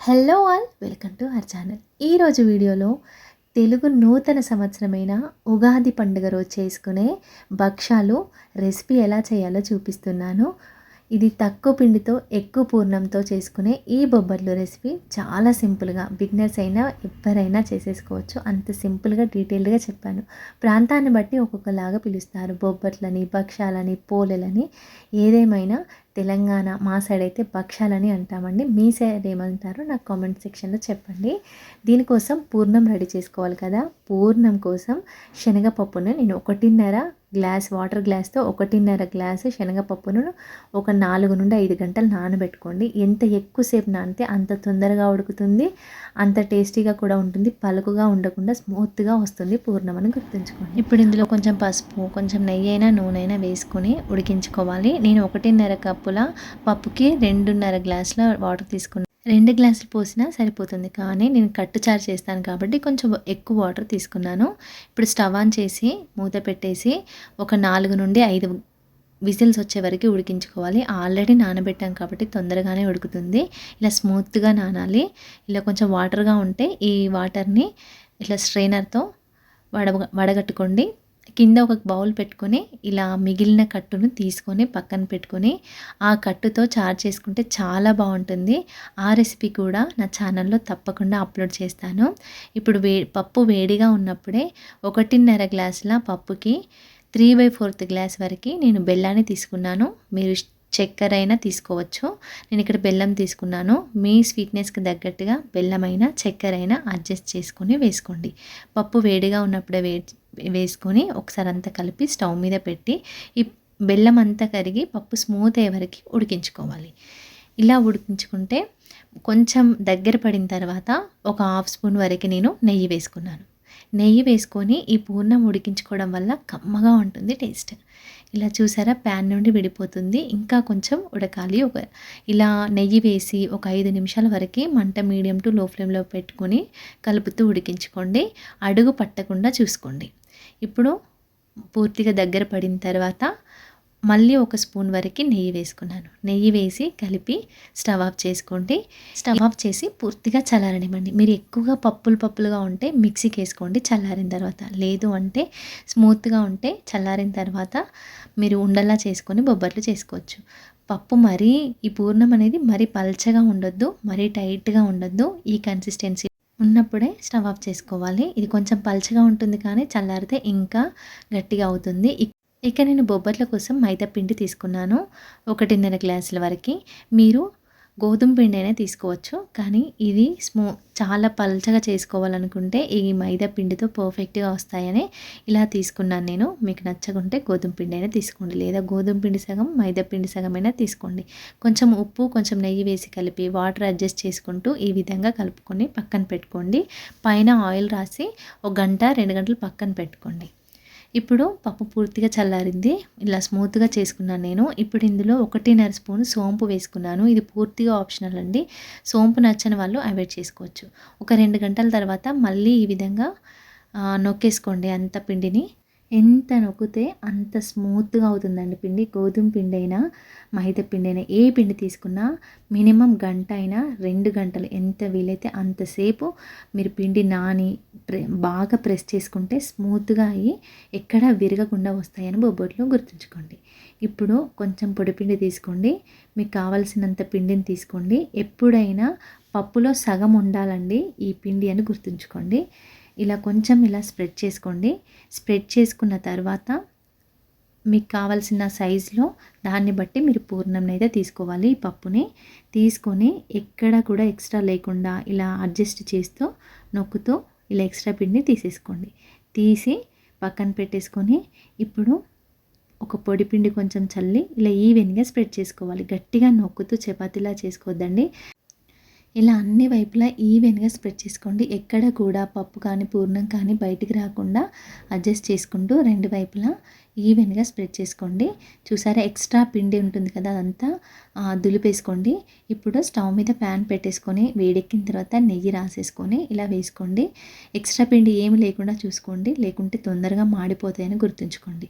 Hello all welcome to our channel ఈరోజు వీడియోలో తెలుగు నూతన సంవత్సరమైన ఉగాది పండుగ రోజు చేసుకునే భక్ష్యాలు రెసిపీ ఎలా చేయాలో చూపిస్తున్నాను. ఇది తక్కువ పిండితో ఎక్కువ పూర్ణంతో చేసుకునే ఈ బొబ్బర్లు రెసిపీ చాలా సింపుల్గా బిగినర్స్ అయినా ఎవరైనా చేసేసుకోవచ్చు. అంత సింపుల్గా డీటెయిల్డ్గా చెప్పాను. ప్రాంతాన్ని బట్టి ఒక్కొక్కలాగా పిలుస్తారు. బొబ్బట్లని భక్ష్యాలని పోలెలని ఏదేమైనా తెలంగాణ మా సైడ్ అయితే భక్షాలని అంటామండి. మీ సైడ్ ఏమంటారో నాకు కామెంట్ సెక్షన్లో చెప్పండి. దీనికోసం పూర్ణం రెడీ చేసుకోవాలి కదా. పూర్ణం కోసం శనగపప్పును నేను ఒకటిన్నర గ్లాస్ వాటర్ గ్లాస్తో ఒకటిన్నర గ్లాసు శనగపప్పును ఒక నాలుగు నుండి ఐదు గంటలు నానబెట్టుకోండి. ఎంత ఎక్కువసేపు నానితే అంత తొందరగా ఉడుకుతుంది. అంత టేస్టీగా కూడా ఉంటుంది. పలుకుగా ఉండకుండా స్మూత్గా వస్తుంది పూర్ణం అని గుర్తుంచుకోండి. ఇప్పుడు ఇందులో కొంచెం పసుపు కొంచెం నెయ్యి అయినా నూనె అయినా వేసుకొని ఉడికించుకోవాలి. నేను ఒకటిన్నర పప్పుల పప్పుకి రెండున్నర గ్లాసుల వాటర్ తీసుకున్నాను రెండు గ్లాసులు పోసినా సరిపోతుంది. కానీ నేను కట్టు చారు చేస్తాను కాబట్టి కొంచెం ఎక్కువ వాటర్ తీసుకున్నాను. ఇప్పుడు స్టవ్ ఆన్ చేసి మూత పెట్టేసి ఒక నాలుగు నుండి ఐదు విజిల్స్ వచ్చే వరకు ఉడికించుకోవాలి. ఆల్రెడీ నానబెట్టాం కాబట్టి తొందరగానే ఉడుకుతుంది. ఇలా స్మూత్గా నానాలి. ఇలా కొంచెం వాటర్గా ఉంటే ఈ వాటర్ని ఇట్లా స్ట్రైనర్తో వడ వడగట్టుకోండి. కింద ఒక బౌల్ పెట్టుకొని ఇలా మిగిలిన కట్టును తీసుకొని పక్కన పెట్టుకొని ఆ కట్టుతో చార్ చేసుకుంటే చాలా బాగుంటుంది. ఆ రెసిపీ కూడా నా ఛానల్లో తప్పకుండా అప్లోడ్ చేస్తాను. ఇప్పుడు వే పప్పు వేడిగా ఉన్నప్పుడే ఒకటిన్నర గ్లాసుల పప్పుకి త్రీ బై ఫోర్త్ గ్లాస్ వరకు నేను బెల్లాన్ని తీసుకున్నాను. మీరు చక్కెర అయినా తీసుకోవచ్చు. నేను ఇక్కడ బెల్లం తీసుకున్నాను. మీ స్వీట్నెస్కి తగ్గట్టుగా బెల్లమైనా చక్కెర అయినా అడ్జస్ట్ చేసుకొని వేసుకోండి. పప్పు వేడిగా ఉన్నప్పుడే వేడి వేసుకొని ఒకసారి అంతా కలిపి స్టవ్ మీద పెట్టి ఈ బెల్లం అంతా కరిగి పప్పు స్మూత్ అయ్యే వరకు ఉడికించుకోవాలి. ఇలా ఉడికించుకుంటే కొంచెం దగ్గర పడిన తర్వాత ఒక హాఫ్ స్పూన్ వరకు నేను నెయ్యి వేసుకున్నాను. నెయ్యి వేసుకొని ఈ పూర్ణం ఉడికించుకోవడం వల్ల కమ్మగా ఉంటుంది టేస్ట్. ఇలా చూసారా ప్యాన్ నుండి విడిపోతుంది. ఇంకా కొంచెం ఉడకాలి. ఒక ఇలా నెయ్యి వేసి ఒక ఐదు నిమిషాల వరకు మంట మీడియం టు లో ఫ్లేమ్లో పెట్టుకొని కలుపుతూ ఉడికించుకోండి. అడుగు పట్టకుండా చూసుకోండి. ఇప్పుడు పూర్తిగా దగ్గర పడిన తర్వాత మళ్ళీ ఒక స్పూన్ వరకు నెయ్యి వేసుకున్నాను. నెయ్యి వేసి కలిపి స్టవ్ ఆఫ్ చేసుకోండి. స్టవ్ ఆఫ్ చేసి పూర్తిగా చల్లారనివ్వండి. మీరు ఎక్కువగా పప్పులు పప్పులుగా ఉంటే మిక్సీకి వేసుకోండి చల్లారిన తర్వాత. లేదు అంటే స్మూత్గా ఉంటే చల్లారిన తర్వాత మీరు ఉండల్లా చేసుకొని బొబ్బట్లు చేసుకోవచ్చు. పప్పు మరీ ఈ పూర్ణం అనేది మరీ పల్చగా ఉండొద్దు మరీ టైట్గా ఉండొద్దు. ఈ కన్సిస్టెన్సీ ఉన్నప్పుడే స్టవ్ ఆఫ్ చేసుకోవాలి. ఇది కొంచెం పల్చగా ఉంటుంది కానీ చల్లారితే ఇంకా గట్టిగా అవుతుంది. ఇక నేను బొబ్బట్ల కోసం మైదా పిండి తీసుకున్నాను. ఒకటిన్నర గ్లాసుల వరకు. మీరు గోధుమ పిండి అయినా తీసుకోవచ్చు. కానీ ఇది స్మూ చాలా పల్చగా చేసుకోవాలనుకుంటే ఈ మైదా పిండితో పర్ఫెక్ట్గా వస్తాయని ఇలా తీసుకున్నాను నేను. మీకు నచ్చకుంటే గోధుమ పిండి అయినా తీసుకోండి. లేదా గోధుమ పిండి సగం మైదా పిండి సగం అయినా తీసుకోండి. కొంచెం ఉప్పు కొంచెం నెయ్యి వేసి కలిపి వాటర్ అడ్జస్ట్ చేసుకుంటూ ఈ విధంగా కలుపుకొని పక్కన పెట్టుకోండి. పైన ఆయిల్ రాసి ఒక గంట రెండు గంటలు పక్కన పెట్టుకోండి. ఇప్పుడు పప్పు పూర్తిగా చల్లారింది. ఇలా స్మూత్గా చేసుకున్నాను నేను. ఇప్పుడు ఇందులో ఒకటిన్నర స్పూన్ సోంపు వేసుకున్నాను. ఇది పూర్తిగా ఆప్షనల్ అండి. సోంపు నచ్చని వాళ్ళు అవాయిడ్ చేసుకోవచ్చు. ఒక రెండు గంటల తర్వాత మళ్ళీ ఈ విధంగా నొక్కేసుకోండి అంత పిండిని. ఎంత నొక్కితే అంత స్మూత్గా అవుతుందండి పిండి. గోధుమ పిండి అయినా మైదా పిండి అయినా ఏ పిండి తీసుకున్నా మినిమం గంట అయినా రెండు గంటలు ఎంత వీలైతే అంతసేపు మీరు పిండి నాని బాగా ప్రెస్ చేసుకుంటే స్మూత్గా అయ్యి ఎక్కడ విరగకుండా వస్తాయని బొబ్బట్లు గుర్తుంచుకోండి. ఇప్పుడు కొంచెం పొడిపిండి తీసుకోండి. మీకు కావలసినంత పిండిని తీసుకోండి. ఎప్పుడైనా పప్పులో సగం ఉండాలండి ఈ పిండి అని గుర్తుంచుకోండి. ఇలా కొంచెం ఇలా స్ప్రెడ్ చేసుకోండి. స్ప్రెడ్ చేసుకున్న తర్వాత మీకు కావాల్సిన సైజులో దాన్ని బట్టి మీరు పూర్ణం అయితే తీసుకోవాలి ఈ పప్పుని. తీసుకొని ఎక్కడ కూడా ఎక్స్ట్రా లేకుండా ఇలా అడ్జస్ట్ చేస్తూ నొక్కుతూ ఇలా ఎక్స్ట్రా పిండిని తీసేసుకోండి. తీసి పక్కన పెట్టేసుకొని ఇప్పుడు ఒక పొడి పిండి కొంచెం చల్లి ఇలా ఈవెన్గా స్ప్రెడ్ చేసుకోవాలి. గట్టిగా నొక్కుతూ చపాతీలా చేసుకోవద్దండి. ఇలా అన్ని వైపులా ఈవెన్గా స్ప్రెడ్ చేసుకోండి. ఎక్కడ కూడా పప్పు కానీ పూర్ణం కానీ బయటికి రాకుండా అడ్జస్ట్ చేసుకుంటూ రెండు వైపులా ఈవెన్గా స్ప్రెడ్ చేసుకోండి. చూసారా ఎక్స్ట్రా పిండి ఉంటుంది కదా అదంతా దులిపేసుకోండి. ఇప్పుడు స్టవ్ మీద ప్యాన్ పెట్టేసుకొని వేడెక్కిన తర్వాత నెయ్యి రాసేసుకొని ఇలా వేసుకోండి. ఎక్స్ట్రా పిండి ఏమి లేకుండా చూసుకోండి. లేకుంటే తొందరగా మాడిపోతాయని గుర్తుంచుకోండి.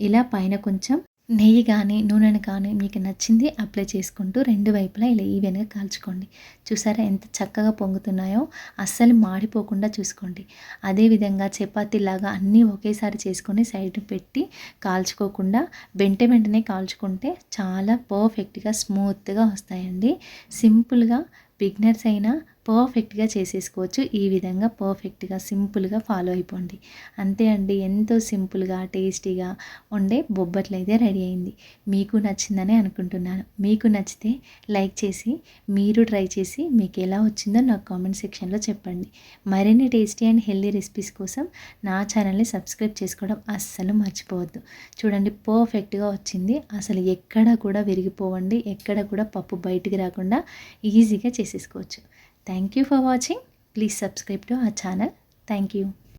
ఇలా పైన కొంచెం నెయ్యి కానీ నూనెను కానీ మీకు నచ్చింది అప్లై చేసుకుంటూ రెండు వైపులా ఇలా ఈవెన్గా కాల్చుకోండి. చూసారా ఎంత చక్కగా పొంగుతున్నాయో? అస్సలు మాడిపోకుండా చూసుకోండి. అదేవిధంగా చపాతీలాగా అన్నీ ఒకేసారి చేసుకొని సైడ్ పెట్టి కాల్చుకోకుండా వెంట వెంటనే కాల్చుకుంటే చాలా పర్ఫెక్ట్గా స్మూత్గా వస్తాయండి. సింపుల్గా బిగ్నర్స్ అయినా పర్ఫెక్ట్గా చేసేసుకోవచ్చు. ఈ విధంగా పర్ఫెక్ట్గా సింపుల్గా ఫాలో అయిపోండి. అంతే అండి. ఎంతో సింపుల్గా టేస్టీగా ఉండే బొబ్బట్లు అయితే రెడీ అయింది. మీకు నచ్చిందని అనుకుంటున్నాను. మీకు నచ్చితే లైక్ చేసి మీరు ట్రై చేసి మీకు ఎలా వచ్చిందో నాకు కామెంట్ సెక్షన్లో చెప్పండి. మరిన్ని టేస్టీ అండ్ హెల్దీ రెసిపీస్ కోసం నా ఛానల్ని సబ్స్క్రైబ్ చేసుకోవడం అస్సలు మర్చిపోవద్దు. చూడండి పర్ఫెక్ట్గా వచ్చింది. అసలు ఎక్కడ కూడా విరిగిపోవండి. ఎక్కడ కూడా పప్పు బయటికి రాకుండా ఈజీగా చేసేసుకోవచ్చు. Thank you for watching. Please subscribe to our channel. Thank you.